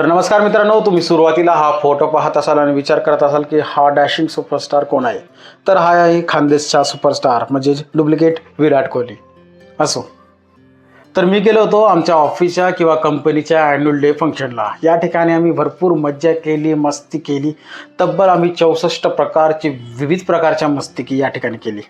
तर नमस्कार मित्रांनो तुम्ही सुरुवातीला हा फोटो पाहत असाल आणि विचार करत असाल की हा डॅशिंग सुपरस्टार कोण आहे? तर हा आहे खानदेशचा सुपरस्टार म्हणजे डुप्लिकेट विराट कोहली. असो. तर मी गेलो होतो आमच्या ऑफिसच्या किंवा कंपनीच्या ॲन्युअल डे फंक्शनला या ठिकाणी आम्ही भरपूर मज्जा केली मस्ती केली. तब्बल आम्ही चौसष्ट प्रकारची विविध प्रकारच्या मस्तिकी या ठिकाणी केली.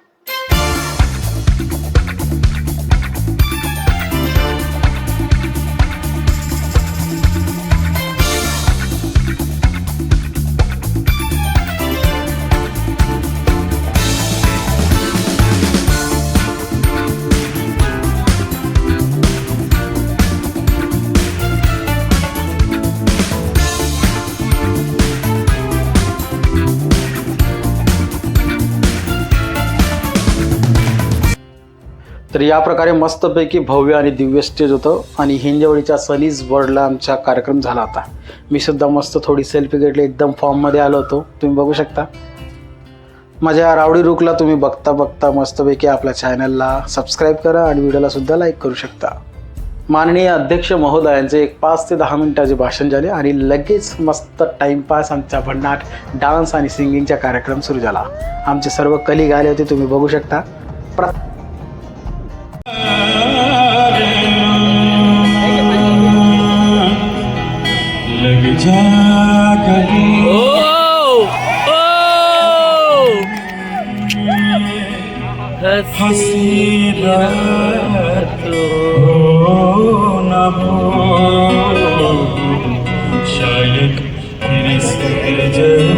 तर या प्रकारे मस्तपैकी भव्य आणि दिव्य स्टेज होतं आणि हिंजवडीच्या सनीज वर्ल्डला आमचा कार्यक्रम झाला होता. मी सुद्धा मस्त थोडी सेल्फी घेतली एकदम फॉर्ममध्ये आलो होतो. तुम्ही बघू शकता. माझ्या रावडी रुकला तुम्ही बघता बघता मस्तपैकी आपल्या चॅनलला सबस्क्राईब करा आणि व्हिडिओला सुद्धा लाईक करू शकता. माननीय अध्यक्ष महोदयांचे एक पाच ते दहा मिनिटाचे भाषण झाले आणि लगेच मस्त टाइमपास आमचा भन्नाट डान्स आणि सिंगिंगचा कार्यक्रम सुरू झाला. आमचे सर्व कलिग आले होते तुम्ही बघू शकता. प्र হসিরত নব শায়দ ফিরিস্তে যায়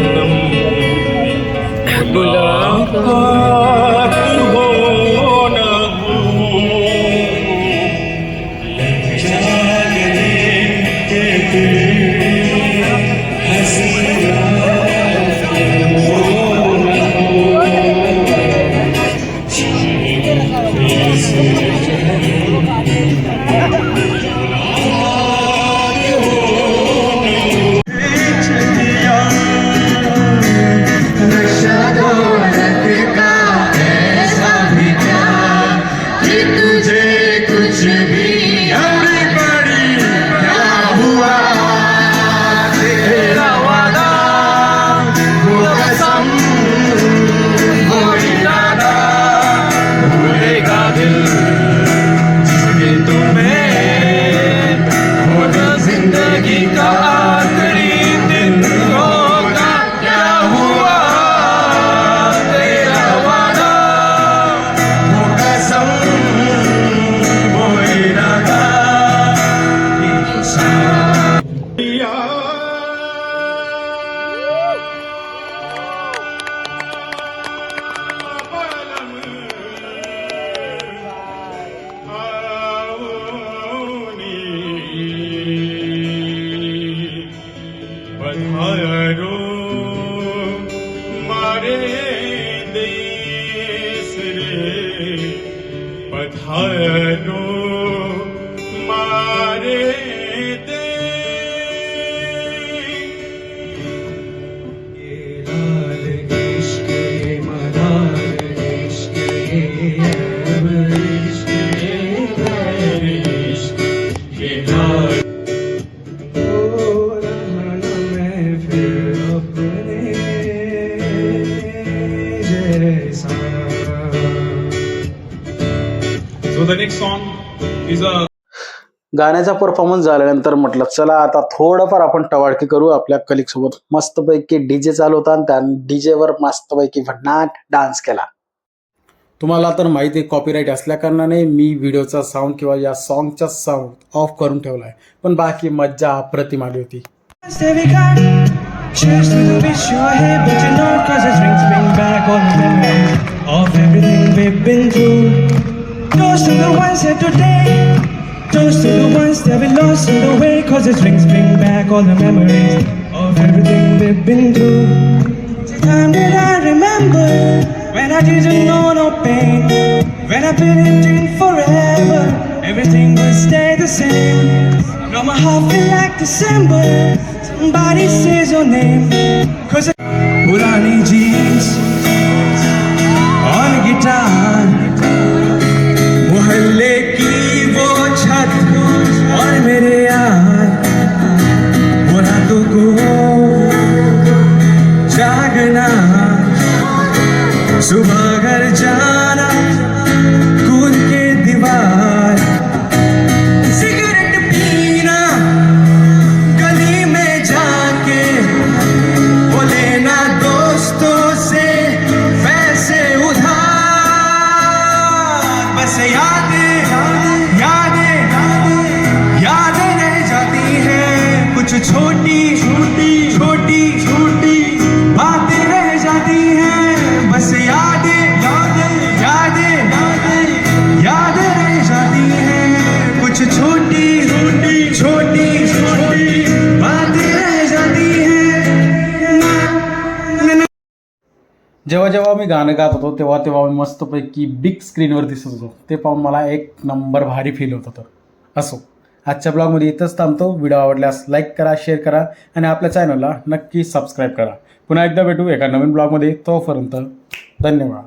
पधारो मारे देश रे। पधारो मारे देश गाण्याचा परफॉर्मन्स झाल्यानंतर म्हटलं चला आता थोडंफार आपण टवाळकी करू आपल्या कलिक सोबत मस्तपैकी डीजे चालू होता आणि त्या डीजेवर मस्तपैकी भन्नाट डान्स केला. तुम्हाला तर माहिती आहे कॉपीराईट असल्या कारणाने मी व्हिडिओचा साऊंड किंवा या सॉन्गचा साऊंड ऑफ करून ठेवला आहे पण बाकी मज्जा अप्रतिम आली होती. Toast to the ones here today. Toast to the ones that we lost in the way, cause it brings bring back all the memories of everything we've been through. The time that I remember when I didn't know no pain. When I believed in forever, everything would stay the same. Now my heart feel like December. Somebody says your name. Cause Purani छोटी जेव्हा जेव्हा मी गाणं गात होतो तेव्हा तेव्हा मी मस्तपैकी big स्क्रीनवर दिसत होतो. ते पाहून मला एक नंबर भारी फील होत होतं. असो. आजच्या ब्लॉगमध्ये इथंच थांबतो. व्हिडिओ आवडल्यास लाईक करा शेअर करा आणि आपल्या चॅनलला नक्की सबस्क्राईब करा. पुन्हा एकदा भेटू एका नवीन ब्लॉगमध्ये तोपर्यंत धन्यवाद.